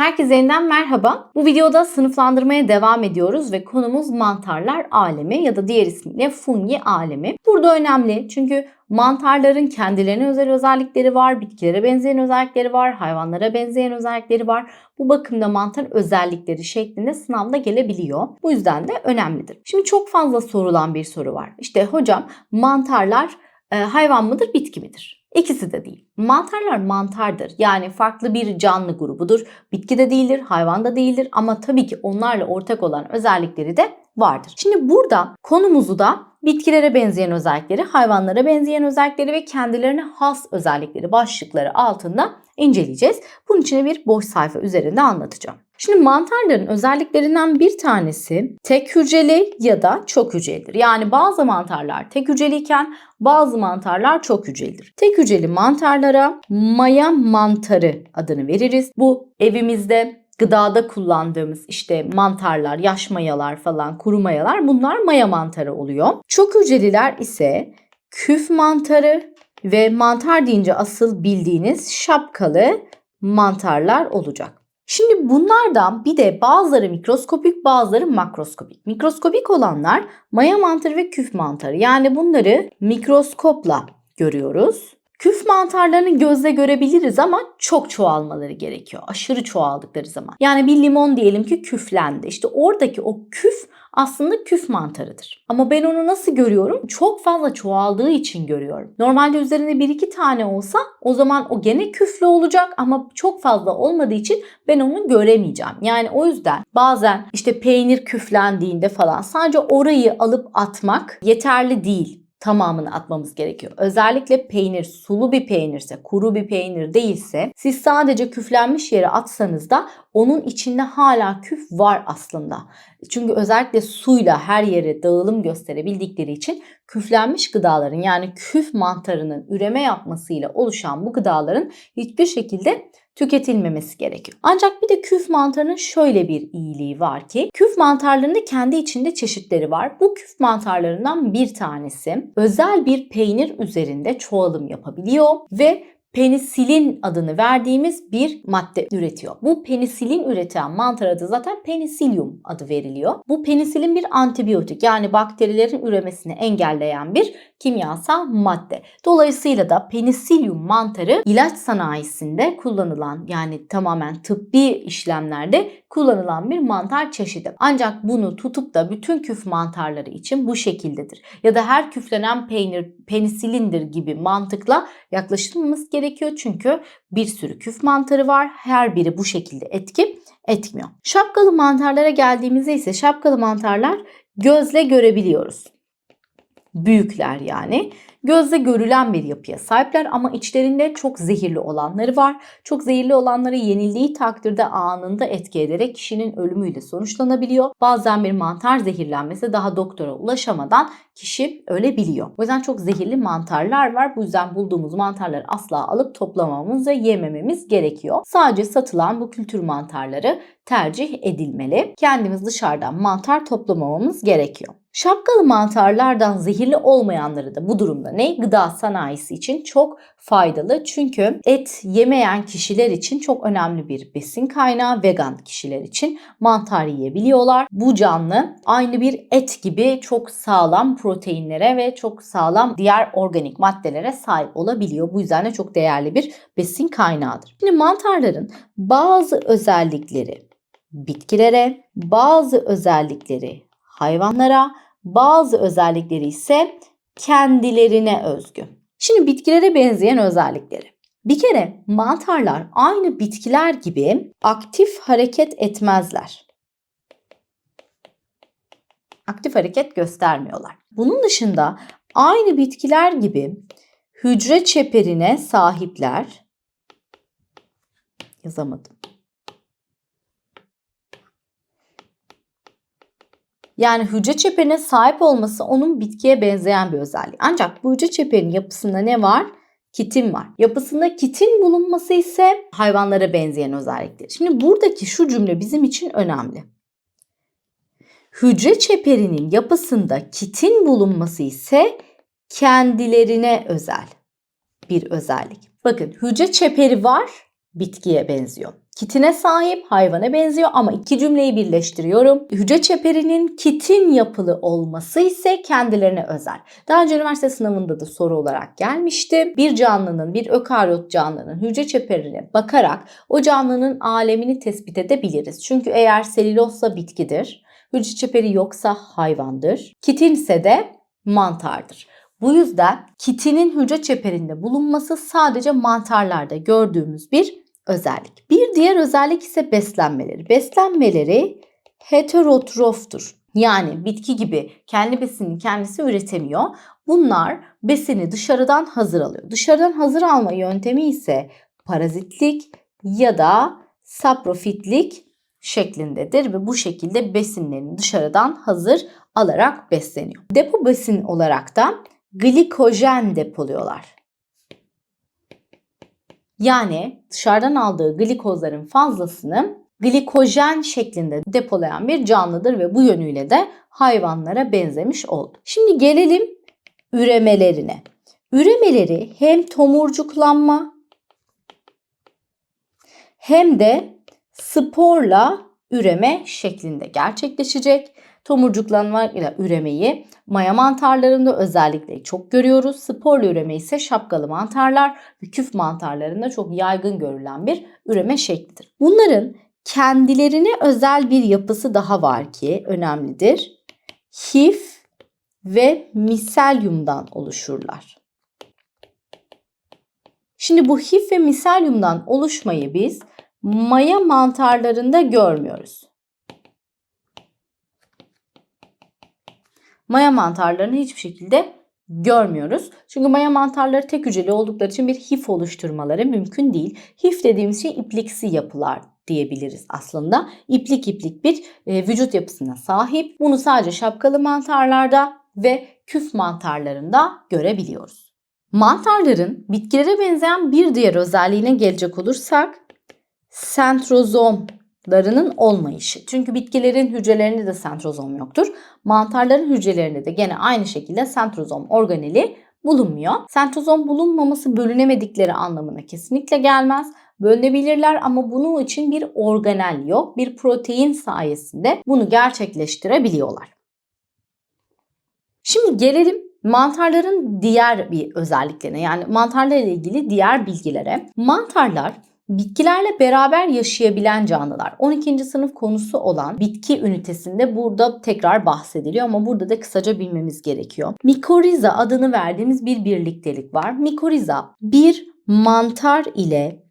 Herkese yeniden merhaba. Bu videoda sınıflandırmaya devam ediyoruz ve konumuz mantarlar alemi ya da diğer ismiyle fungi alemi. Burada önemli çünkü mantarların kendilerine özel özellikleri var, bitkilere benzeyen özellikleri var, hayvanlara benzeyen özellikleri var. Bu bakımda mantar özellikleri şeklinde sınavda gelebiliyor. Bu yüzden de önemlidir. Şimdi çok fazla sorulan bir soru var. İşte hocam mantarlar e, hayvan mıdır, bitki midir? İkisi de değil. Mantarlar mantardır. Yani farklı bir canlı grubudur. Bitki de değildir, hayvan da değildir ama tabii ki onlarla ortak olan özellikleri de vardır. Şimdi burada konumuzu da bitkilere benzeyen özellikleri, hayvanlara benzeyen özellikleri ve kendilerine has özellikleri başlıkları altında inceleyeceğiz. Bunun için bir boş sayfa üzerinde anlatacağım. Şimdi mantarların özelliklerinden bir tanesi tek hücreli ya da çok hücrelidir. Yani bazı mantarlar tek hücreliyken bazı mantarlar çok hücrelidir. Tek hücreli mantarlara maya mantarı adını veririz. Bu evimizde gıdada kullandığımız işte mantarlar, yaş mayalar falan, kuru mayalar bunlar maya mantarı oluyor. Çok hücreliler ise küf mantarı ve mantar deyince asıl bildiğiniz şapkalı mantarlar olacak. Şimdi bunlardan bir de bazıları mikroskopik bazıları makroskopik. Mikroskopik olanlar maya mantarı ve küf mantarı. Yani bunları mikroskopla görüyoruz. Küf mantarlarını gözle görebiliriz ama çok çoğalmaları gerekiyor. Aşırı çoğaldıkları zaman. Yani bir limon diyelim ki küflendi. İşte oradaki o küf aslında küf mantarıdır. Ama ben onu nasıl görüyorum? Çok fazla çoğaldığı için görüyorum. Normalde üzerinde bir iki tane olsa o zaman o gene küflü olacak ama çok fazla olmadığı için ben onu göremeyeceğim. Yani o yüzden bazen işte peynir küflendiğinde falan sadece orayı alıp atmak yeterli değil tamamını atmamız gerekiyor. Özellikle peynir sulu bir peynirse, kuru bir peynir değilse siz sadece küflenmiş yere atsanız da onun içinde hala küf var aslında. Çünkü özellikle suyla her yere dağılım gösterebildikleri için küflenmiş gıdaların yani küf mantarının üreme yapmasıyla oluşan bu gıdaların hiçbir şekilde tüketilmemesi gerekiyor. Ancak bir de küf mantarının şöyle bir iyiliği var ki küf mantarlarında kendi içinde çeşitleri var. Bu küf mantarlarından bir tanesi özel bir peynir üzerinde çoğalım yapabiliyor ve penisilin adını verdiğimiz bir madde üretiyor. Bu penisilin üreten mantar adı zaten penisilium adı veriliyor. Bu penisilin bir antibiyotik yani bakterilerin üremesini engelleyen bir kimyasal madde. Dolayısıyla da penisilium mantarı ilaç sanayisinde kullanılan yani tamamen tıbbi işlemlerde kullanılan bir mantar çeşidi. Ancak bunu tutup da bütün küf mantarları için bu şekildedir. Ya da her küflenen peynir penisilindir gibi mantıkla yaklaşılmamız gerekiyor. Çünkü bir sürü küf mantarı var. Her biri bu şekilde etki etmiyor. Şapkalı mantarlara geldiğimizde ise şapkalı mantarlar gözle görebiliyoruz büyükler yani. Gözle görülen bir yapıya sahipler ama içlerinde çok zehirli olanları var. Çok zehirli olanları yenildiği takdirde anında etki ederek kişinin ölümüyle sonuçlanabiliyor. Bazen bir mantar zehirlenmesi daha doktora ulaşamadan kişi ölebiliyor. O yüzden çok zehirli mantarlar var. Bu yüzden bulduğumuz mantarları asla alıp toplamamız ve yemememiz gerekiyor. Sadece satılan bu kültür mantarları tercih edilmeli. Kendimiz dışarıdan mantar toplamamamız gerekiyor. Şapkalı mantarlardan zehirli olmayanları da bu durumda ne? Gıda sanayisi için çok faydalı. Çünkü et yemeyen kişiler için çok önemli bir besin kaynağı. Vegan kişiler için mantar yiyebiliyorlar. Bu canlı aynı bir et gibi çok sağlam proteinlere ve çok sağlam diğer organik maddelere sahip olabiliyor. Bu yüzden de çok değerli bir besin kaynağıdır. Şimdi mantarların bazı özellikleri bitkilere, bazı özellikleri hayvanlara, bazı özellikleri ise kendilerine özgü. Şimdi bitkilere benzeyen özellikleri. Bir kere mantarlar aynı bitkiler gibi aktif hareket etmezler. Aktif hareket göstermiyorlar. Bunun dışında aynı bitkiler gibi hücre çeperine sahipler. Yazamadım. Yani hücre çeperine sahip olması onun bitkiye benzeyen bir özelliği. Ancak bu hücre çeperinin yapısında ne var? Kitin var. Yapısında kitin bulunması ise hayvanlara benzeyen özellikler. Şimdi buradaki şu cümle bizim için önemli. Hücre çeperinin yapısında kitin bulunması ise kendilerine özel bir özellik. Bakın hücre çeperi var, bitkiye benziyor. Kitine sahip, hayvana benziyor ama iki cümleyi birleştiriyorum. Hücre çeperinin kitin yapılı olması ise kendilerine özel. Daha önce üniversite sınavında da soru olarak gelmişti. Bir canlının, bir ökaryot canlının hücre çeperine bakarak o canlının alemini tespit edebiliriz. Çünkü eğer selülozsa bitkidir, hücre çeperi yoksa hayvandır, kitinse de mantardır. Bu yüzden kitinin hücre çeperinde bulunması sadece mantarlarda gördüğümüz bir özellik. Bir diğer özellik ise beslenmeleri. Beslenmeleri heterotroftur. Yani bitki gibi kendi besinini kendisi üretemiyor. Bunlar besini dışarıdan hazır alıyor. Dışarıdan hazır alma yöntemi ise parazitlik ya da saprofitlik şeklindedir ve bu şekilde besinlerini dışarıdan hazır alarak besleniyor. Depo besin olarak da glikojen depoluyorlar. Yani dışarıdan aldığı glikozların fazlasını glikojen şeklinde depolayan bir canlıdır ve bu yönüyle de hayvanlara benzemiş oldu. Şimdi gelelim üremelerine. Üremeleri hem tomurcuklanma hem de sporla üreme şeklinde gerçekleşecek. Tomurcuklanma ile üremeyi maya mantarlarında özellikle çok görüyoruz. Sporlu üreme ise şapkalı mantarlar ve küf mantarlarında çok yaygın görülen bir üreme şeklidir. Bunların kendilerine özel bir yapısı daha var ki önemlidir. Hif ve miselyumdan oluşurlar. Şimdi bu hif ve miselyumdan oluşmayı biz maya mantarlarında görmüyoruz. Maya mantarlarını hiçbir şekilde görmüyoruz. Çünkü maya mantarları tek hücreli oldukları için bir hif oluşturmaları mümkün değil. Hif dediğimiz şey ipliksi yapılar diyebiliriz aslında. İplik iplik bir e, vücut yapısına sahip. Bunu sadece şapkalı mantarlarda ve küf mantarlarında görebiliyoruz. Mantarların bitkilere benzeyen bir diğer özelliğine gelecek olursak sentrozomlarının olmayışı. Çünkü bitkilerin hücrelerinde de sentrozom yoktur. Mantarların hücrelerinde de gene aynı şekilde sentrozom organeli bulunmuyor. Sentrozom bulunmaması bölünemedikleri anlamına kesinlikle gelmez. Bölünebilirler ama bunun için bir organel yok. Bir protein sayesinde bunu gerçekleştirebiliyorlar. Şimdi gelelim mantarların diğer bir özelliklerine yani mantarlarla ilgili diğer bilgilere. Mantarlar Bitkilerle beraber yaşayabilen canlılar. 12. sınıf konusu olan bitki ünitesinde burada tekrar bahsediliyor ama burada da kısaca bilmemiz gerekiyor. Mikoriza adını verdiğimiz bir birliktelik var. Mikoriza bir mantar ile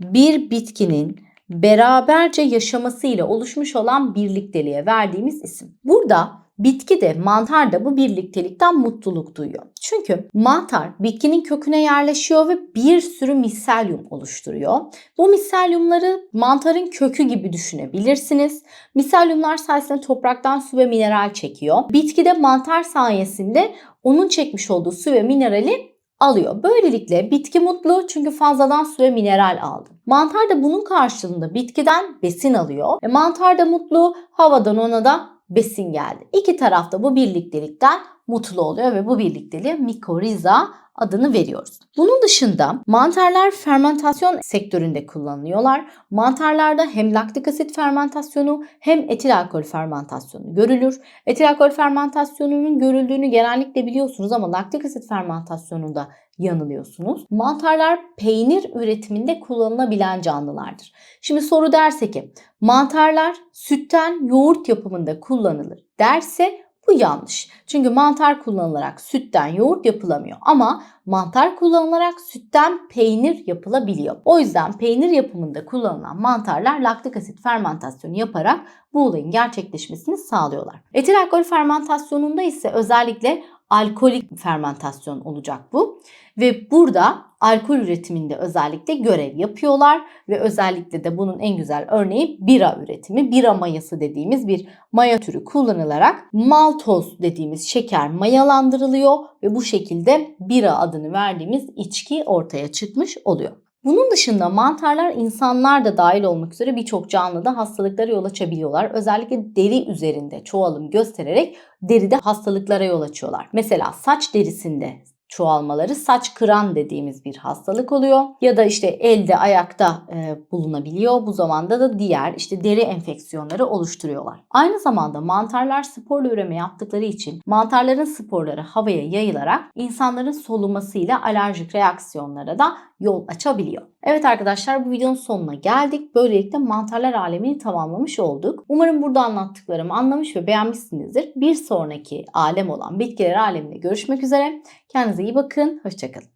bir bitkinin beraberce yaşaması ile oluşmuş olan birlikteliğe verdiğimiz isim. Burada Bitki de mantar da bu birliktelikten mutluluk duyuyor. Çünkü mantar bitkinin köküne yerleşiyor ve bir sürü miselyum oluşturuyor. Bu miselyumları mantarın kökü gibi düşünebilirsiniz. Miselyumlar sayesinde topraktan su ve mineral çekiyor. Bitki de mantar sayesinde onun çekmiş olduğu su ve minerali alıyor. Böylelikle bitki mutlu çünkü fazladan su ve mineral aldı. Mantar da bunun karşılığında bitkiden besin alıyor. E mantar da mutlu, havadan ona da besin geldi. İki tarafta bu birliktelikten mutlu oluyor ve bu birlikteliğe mikoriza adını veriyoruz. Bunun dışında mantarlar fermentasyon sektöründe kullanılıyorlar. Mantarlarda hem laktik asit fermentasyonu hem etil alkol fermentasyonu görülür. Etil alkol fermentasyonunun görüldüğünü genellikle biliyorsunuz ama laktik asit fermentasyonunda yanılıyorsunuz. Mantarlar peynir üretiminde kullanılabilen canlılardır. Şimdi soru derse ki mantarlar sütten yoğurt yapımında kullanılır derse bu yanlış. Çünkü mantar kullanılarak sütten yoğurt yapılamıyor ama mantar kullanılarak sütten peynir yapılabiliyor. O yüzden peynir yapımında kullanılan mantarlar laktik asit fermentasyonu yaparak bu olayın gerçekleşmesini sağlıyorlar. Etil alkol fermentasyonunda ise özellikle alkolik fermentasyon olacak bu. Ve burada alkol üretiminde özellikle görev yapıyorlar ve özellikle de bunun en güzel örneği bira üretimi. Bira mayası dediğimiz bir maya türü kullanılarak maltoz dediğimiz şeker mayalandırılıyor ve bu şekilde bira adını verdiğimiz içki ortaya çıkmış oluyor. Bunun dışında mantarlar insanlar da dahil olmak üzere birçok canlıda hastalıklara yol açabiliyorlar. Özellikle deri üzerinde çoğalım göstererek deride hastalıklara yol açıyorlar. Mesela saç derisinde çoğalmaları saç kıran dediğimiz bir hastalık oluyor. Ya da işte elde ayakta e, bulunabiliyor. Bu zamanda da diğer işte deri enfeksiyonları oluşturuyorlar. Aynı zamanda mantarlar sporla üreme yaptıkları için mantarların sporları havaya yayılarak insanların solumasıyla alerjik reaksiyonlara da yol açabiliyor. Evet arkadaşlar bu videonun sonuna geldik. Böylelikle mantarlar alemini tamamlamış olduk. Umarım burada anlattıklarımı anlamış ve beğenmişsinizdir. Bir sonraki alem olan bitkiler aleminde görüşmek üzere. Kendinize iyi bakın. Hoşçakalın.